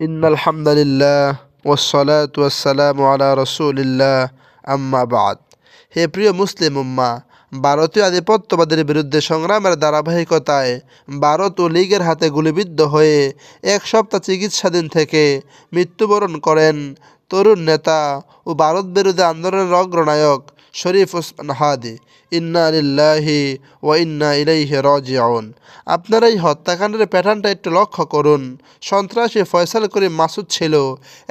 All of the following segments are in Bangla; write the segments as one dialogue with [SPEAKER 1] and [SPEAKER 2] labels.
[SPEAKER 1] إن الحمد لله والصلاة والسلام على رسول الله আম্মা বাদ হে প্রিয় মুসলিম উম্মা ভারতীয় আধিপত্যবাদের বিরুদ্ধে সংগ্রামের ধারাবাহিকতায় ভারত ও লীগের হাতে গুলিবিদ্ধ হয়ে এক সপ্তাহ চিকিৎসাধীন থেকে মৃত্যুবরণ করেন তরুণ নেতা ও ভারত বিরোধী আন্দোলনের অগ্রনায়ক শরীফ ওসমান হাদি। ইন্না লিল্লাহি ওয়া ইন্না ইলাইহি রাজিউন। আপনারা এই হত্যাকাণ্ডের প্যাটার্নটা একটু লক্ষ্য করুন। সন্ত্রাসী ফয়সাল করিম মাসুদ ছিল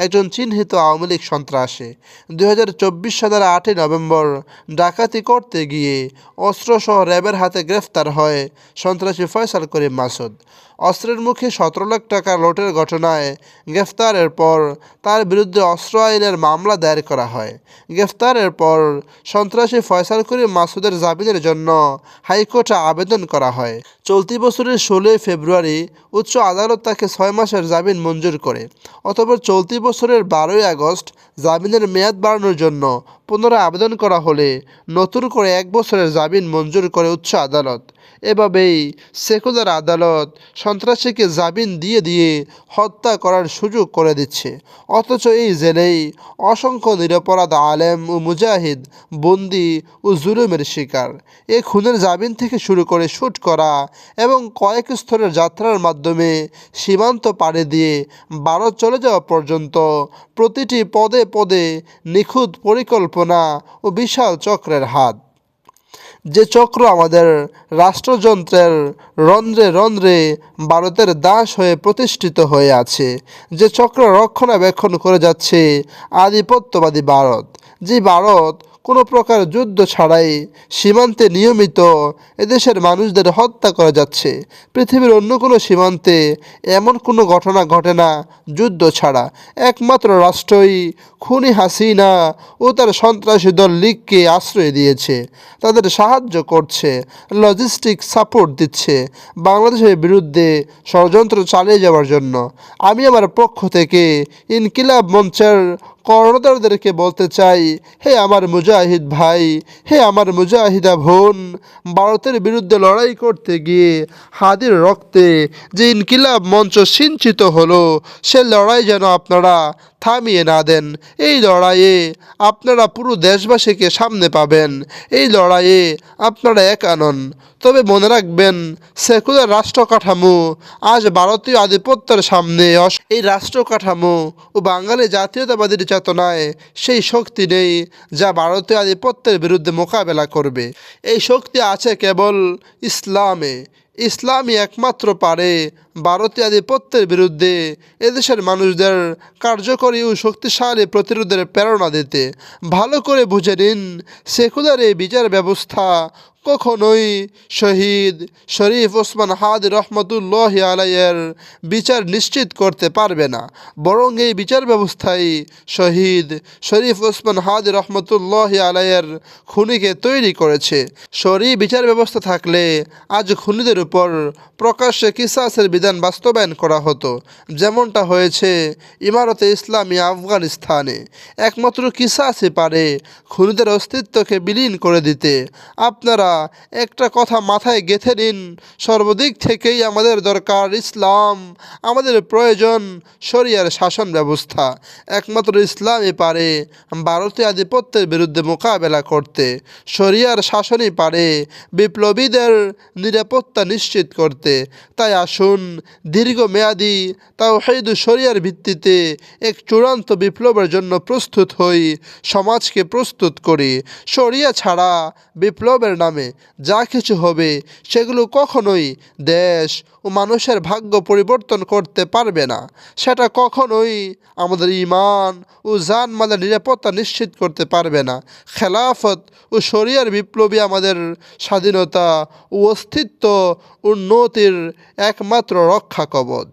[SPEAKER 1] একজন চিহ্নিত আওয়ামী লীগ সন্ত্রাসী। দুই হাজার চব্বিশ সালের আটই নভেম্বর ডাকাতি করতে গিয়ে অস্ত্রসহ র্যাবের হাতে গ্রেফতার হয় সন্ত্রাসী ফয়সাল করিম মাসুদ। অস্ত্রের মুখে সতেরো লাখ টাকা লোটের ঘটনায় গ্রেফতারের পর তার বিরুদ্ধে অস্ত্র আইনের মামলা দায়ের করা হয়। গ্রেফতারের পর সন্ত্রাসী ফয়সাল করিম মাসুদের জামিনের জন্য হাইকোর্টে আবেদন করা হয়। চলতি বছরের ষোলোই ফেব্রুয়ারি উচ্চ আদালত তাকে ছয় মাসের জামিন মঞ্জুর করে। অতঃপর চলতি বছরের বারোই আগস্ট জামিনের মেয়াদ বাড়ানোর জন্য পুনরায় আবেদন করা হলে নতুন করে এক বছরের জামিন মঞ্জুর করে উচ্চ আদালত। এভাবেই সেকুলার আদালত সন্ত্রাসীকে জামিন দিয়ে দিয়ে হত্যা করার সুযোগ করে দিচ্ছে। অথচ এই জেলেই অসংখ্য নিরপরাধ আলেম ও মুজাহিদ, বন্দি ও জুলুমের শিকার। এ খুনের জামিন থেকে শুরু করে শ্যুট করা এবং কয়েক স্তরের যাত্রার মাধ্যমে সীমান্ত পাড়ি দিয়ে ভারত চলে যাওয়া পর্যন্ত প্রতিটি পদে পদে নিখুঁত পরিকল্পনা ও বিশাল চক্রের হাত। যে চক্র আমাদের রাষ্ট্রযন্ত্রের রন্ধ্রে রন্ধ্রে ভারতের দাস হয়ে প্রতিষ্ঠিত হয়ে আছে, যে চক্র রক্ষণাবেক্ষণ করে যাচ্ছে আধিপত্যবাদী ভারত, যে ভারত কোনো প্রকার যুদ্ধ ছাড়াই সীমান্তে নিয়মিত এদেশের মানুষদের হত্যা করা যাচ্ছে। পৃথিবীর অন্য কোনো সীমান্তে এমন কোনো ঘটনা ঘটে না যুদ্ধ ছাড়া। একমাত্র রাষ্ট্রই খুনি হাসিনা ও তার সন্ত্রাসী দল লীগকে আশ্রয় দিয়েছে। তাদের সাহায্য করছে লজিস্টিক সাপোর্ট দিচ্ছে, বাংলাদেশের বিরুদ্ধে ষড়যন্ত্র চালিয়ে যাওয়ার জন্য। আমি আমার পক্ষ থেকে ইনকিলাব মঞ্চের কর্ণধারদেরকে বলতে চাই, হে আমার মুজাহিদ ভাই, হে আমার মুজাহিদা বোন, ভারতের বিরুদ্ধে লড়াই করতে গিয়ে হাদির রক্তে যে ইনকিলাব মঞ্চ সিঞ্চিত হলো, সে লড়াই যেন আপনারা থামিয়ে না দেন। এই লড়াইয়ে আপনারা পুরো দেশবাসীকে সামনে পাবেন। এই লড়াইয়ে আপনারা এক নন। তবে মনে রাখবেন, সেকুলার রাষ্ট্র কাঠামো আজ ভারতীয় আধিপত্যের সামনে এই রাষ্ট্র কাঠামো ও বাঙালি জাতীয়তাবাদীর চেতনায় সেই শক্তি নেই যা ভারতীয় আধিপত্যের বিরুদ্ধে মোকাবেলা করবে। এই শক্তি আছে কেবল ইসলামে। ইসলামই একমাত্র পারে ভারতীয় আধিপত্যের বিরুদ্ধে এদেশের মানুষদের কার্যকরী ও শক্তিশালী প্রতিরোধের প্রেরণা দিতে ভালো করে বুঝে নিন সেকুলার এই বিচার ব্যবস্থা কখনোই শহীদ শরীফ ওসমান হাদ রহমতুল্লাহ আলাইয়ের বিচার নিশ্চিত করতে পারবে না। বরং এই বিচার ব্যবস্থাই শহীদ শরীফ ওসমান হাদ রহমতুল্লাহ আলাইয়ের খুনিকে তৈরি করেছে। সরি বিচার ব্যবস্থা থাকলে আজ খুনিদের উপর প্রকাশ্যে কিসাসের বিধান বাস্তবায়ন করা হতো। যেমনটা হয়েছে ইমারতে ইসলামী আফগানিস্তানে। একমাত্র কিসাসই পারে খুনিদের অস্তিত্বকে বিলীন করে দিতে। আপনারা একটা কথা মাথায় গেঁথে নিন, সর্বদিক থেকেই আমাদের দরকার ইসলাম, আমাদের প্রয়োজন শরিয়ার শাসন ব্যবস্থা। একমাত্র ইসলামই পারে ভারতীয় আধিপত্যের বিরুদ্ধে মোকাবেলা করতে, শরিয়ার শাসনই পারে বিপ্লবীদের নিরাপত্তা নিশ্চিত করতে। তাই আসুন দীর্ঘমেয়াদী তাও হেদু শরিয়ার ভিত্তিতে এক চূড়ান্ত বিপ্লবের জন্য প্রস্তুত হই, সমাজকে প্রস্তুত করি। শরিয়া ছাড়া বিপ্লবের নামে যা কিছু হবে সেগুলো কখনোই দেশ মানুষের ভাগ্য পরিবর্তন করতে পারবে না। সেটা কখনোই আমাদের ইমান ও জানমালের নিরাপত্তা নিশ্চিত করতে পারবে না। খেলাফত ও শরিয়ার বিপ্লবী আমাদের স্বাধীনতা ও অস্তিত্ব উন্নতির একমাত্র রক্ষা কবচ।